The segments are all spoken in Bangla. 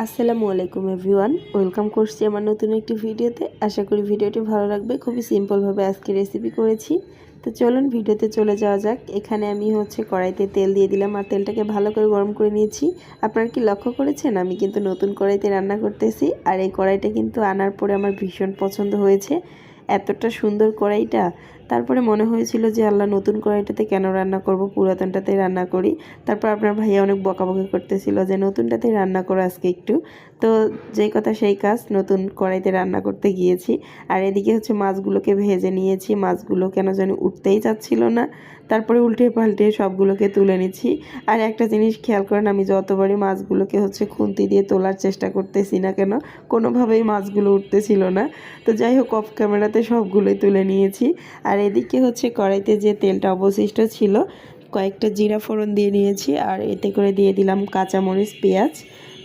আসসালামু আলাইকুম এভরিওয়ান। ওয়েলকাম করছি আমার নতুন একটি ভিডিওতে। আশা করি ভিডিওটি ভালো লাগবে। খুবই সিম্পলভাবে আজকে রেসিপি করেছি। তো চলুন ভিডিওতে চলে যাওয়া যাক। এখানে আমি হচ্ছে কড়াইতে তেল দিয়ে দিলাম আর তেলটাকে ভালো করে গরম করে নিয়েছি। আপনারা কি লক্ষ্য করেছেন? আমি কিন্তু নতুন কড়াইতে রান্না করতেছি আর এই কড়াইটা কিন্তু আনার পরে আমার ভীষণ পছন্দ হয়েছে। এতটা সুন্দর কড়াইটা তারপরে মনে হয়েছিল যে, আল্লাহ, নতুন কড়াইটাতে কেন রান্না করব? পুরাতনটাতে রান্না করি। তারপর আপনার ভাইয়া অনেক বকাবকি করতেছিল যে নতুনটাতে রান্না করো আজকে একটু। তো যেই কথা সেই কাজ, নতুন কড়াইতে রান্না করতে গিয়েছি। আর এদিকে হচ্ছে মাছগুলোকে ভেজে নিয়েছি। মাছগুলো কেন জানি উঠতেই চাচ্ছিল না। তারপরে উল্টে পাল্টে সবগুলোকে তুলে নিচ্ছি। আর একটা জিনিস খেয়াল করেন, আমি যতবারই মাছগুলোকে হচ্ছে খুন্তি দিয়ে তোলার চেষ্টা করতেছি না কেন, কোনোভাবেই মাছগুলো উঠতেছিল না। তো যাই হোক অফ ক্যামেরাতে সবগুলোই তুলে নিয়েছি। আর এদিকে হচ্ছে কড়াইতে যে তেলটা অবশিষ্ট ছিল, কয়েকটা জিরা ফোড়ন দিয়ে নিয়েছি আর এতে করে দিয়ে দিলাম কাঁচামরিচ, পেঁয়াজ।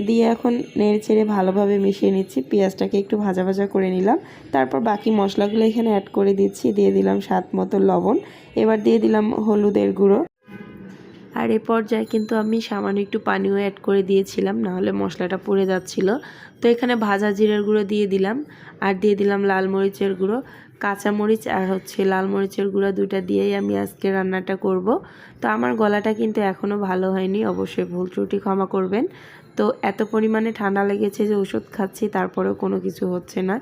দিয়ে এখন নেড়ে চেড়ে ভালোভাবে মিশিয়ে নিচ্ছি, পেঁয়াজটাকে একটু ভাজা ভাজা করে নিলাম। তারপর বাকি মশলাগুলো এখানে অ্যাড করে দিচ্ছি, দিয়ে দিলাম স্বাদ মতো লবণ। এবার দিয়ে দিলাম হলুদের গুঁড়ো। আর এ পর্যায়ে কিন্তু আমি সামান্য একটু পানিও অ্যাড করে দিয়েছিলাম, নাহলে মশলাটা পুড়ে যাচ্ছিল। তো এখানে ভাজা জিরের গুঁড়ো দিয়ে দিলাম, আর দিয়ে দিলাম লাল মরিচের গুঁড়ো কাঁচামরিচ আর হচ্ছে লাল মরিচের গুঁড়ো দুটা দিয়েই আমি আজকে রান্নাটা করব। তো আমার গলাটা কিন্তু এখনও ভালো হয়নি, অবশ্যই ভুল ত্রুটি ক্ষমা করবেন। তো এত পরিমাণে ঠান্ডা লেগেছে যে ওষুধ খাচ্ছি, তারপরেও কোনো কিছু হচ্ছে না।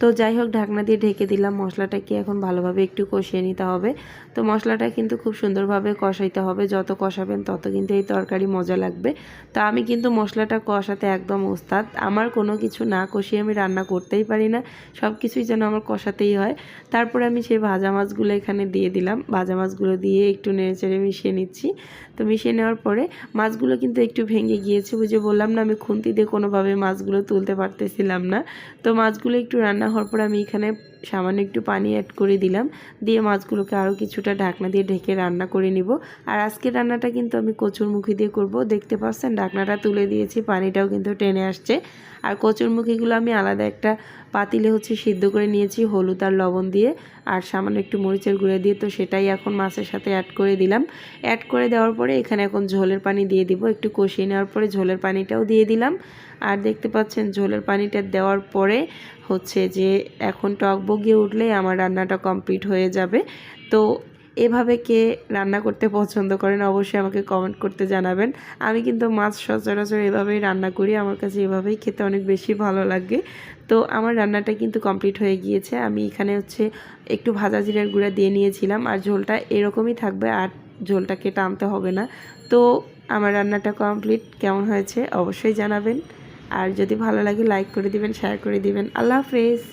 তো যাই হোক, ঢাকনা দিয়ে ঢেকে দিলাম। মশলাটাকে এখন ভালোভাবে একটু কষিয়ে নিতে হবে। তো মশলাটা কিন্তু খুব সুন্দরভাবে কষাইতে হবে। যত কষাবেন তত কিন্তু এই তরকারি মজা লাগবে। তো আমি কিন্তু মশলাটা কষাতে একদম ওস্তাদ। আমার কোনো কিছু না কষিয়ে আমি রান্না করতেই পারি না। সব কিছুই যেন আমার কষাতেই হয়। তারপরে আমি সেই ভাজা মাছগুলো এখানে দিয়ে দিলাম। ভাজা মাছগুলো দিয়ে একটু নেড়ে চেড়ে মিশিয়ে নিচ্ছি। তো মিশিয়ে নেওয়ার পরে মাছগুলো কিন্তু একটু ভেঙে গিয়েছে। বুঝে বললাম না, আমি খুন্তি দিয়ে কোনোভাবে মাছগুলো তুলতে পারতেছিলাম না। তো মাছগুলো একটু রান্না হওয়ার পর আমি এখানে সামান্য একটু পানি অ্যাড করে দিলাম। দিয়ে মাছগুলোকে আরও কিছুটা ঢাকনা দিয়ে ঢেকে রান্না করে নিব। আর আজকে রান্নাটা কিন্তু আমি কচুরমুখী দিয়ে করব। দেখতে পাচ্ছেন, ঢাকনাটা তুলে দিয়েছি, পানিটাও কিন্তু টেনে আসছে। আর কচুরমুখীগুলো আমি আলাদা একটা পাতিলে হচ্ছে সিদ্ধ করে নিয়েছি, হলুদ আর লবণ দিয়ে। আর সামান্য একটু মরিচের গুঁড়ো দিয়ে তো সেটাই এখন মাছের সাথে অ্যাড করে দিলাম। অ্যাড করে দেওয়ার পরে এখানে এখন ঝোলের পানি দিয়ে দিব। একটু কষিয়ে নেওয়ার পরে ঝোলের পানিটাও দিয়ে দিলাম। আর দেখতে পাচ্ছেন, ঝোলের পানিটা দেওয়ার পরে হচ্ছে যে এখন টক বগিয়ে উঠলেই আমার রান্নাটা কমপ্লিট হয়ে যাবে। তো এভাবে কে রান্না করতে পছন্দ করেন অবশ্যই আমাকে কমেন্ট করতে জানাবেন। আমি কিন্তু মাছ সচরাচর এভাবেই রান্না করি, আমার কাছে এভাবেই খেতে অনেক বেশি ভালো লাগে। তো আমার রান্নাটা কিন্তু কমপ্লিট হয়ে গিয়েছে। আমি এখানে হচ্ছে একটু ভাজা জিরার গুঁড়া দিয়ে নিয়েছিলাম আর ঝোলটা এরকমই থাকবে আর ঝোলটাকে টানতে হবে না। তো আমার রান্নাটা কমপ্লিট কেমন হয়েছে অবশ্যই জানাবেন। আর যদি ভালো লাগে লাইক করে দিবেন শেয়ার করে দিবেন। আল্লাহ হাফেজ।